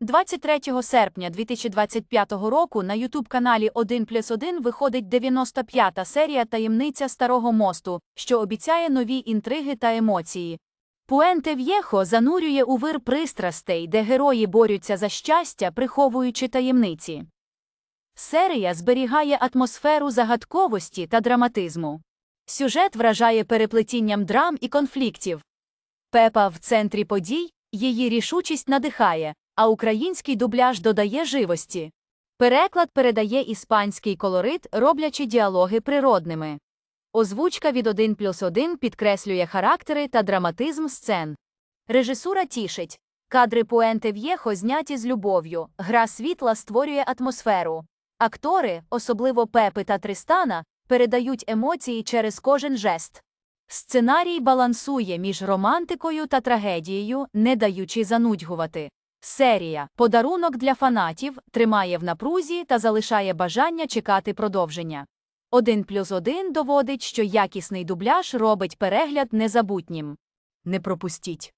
23 серпня 2025 року на ютуб-каналі 1 плюс 1 виходить 95-та серія Таємниця Старого мосту, що обіцяє нові інтриги та емоції. Пуенте В'єхо занурює у вир пристрастей, де герої борються за щастя, приховуючи таємниці. Серія зберігає атмосферу загадковості та драматизму. Сюжет вражає переплетінням драм і конфліктів. Пепа в центрі подій, її рішучість надихає, а український дубляж додає живості. Переклад передає іспанський колорит, роблячи діалоги природними. Озвучка від 1 плюс 1 підкреслює характери та драматизм сцен. Режисура тішить. Кадри Пуенте В'єхо зняті з любов'ю, гра світла створює атмосферу. Актори, особливо Пепи та Тристана, передають емоції через кожен жест. Сценарій балансує між романтикою та трагедією, не даючи занудьгувати. Серія Подарунок для фанатів тримає в напрузі та залишає бажання чекати продовження. Один плюс один доводить, що якісний дубляж робить перегляд незабутнім. Не пропустіть.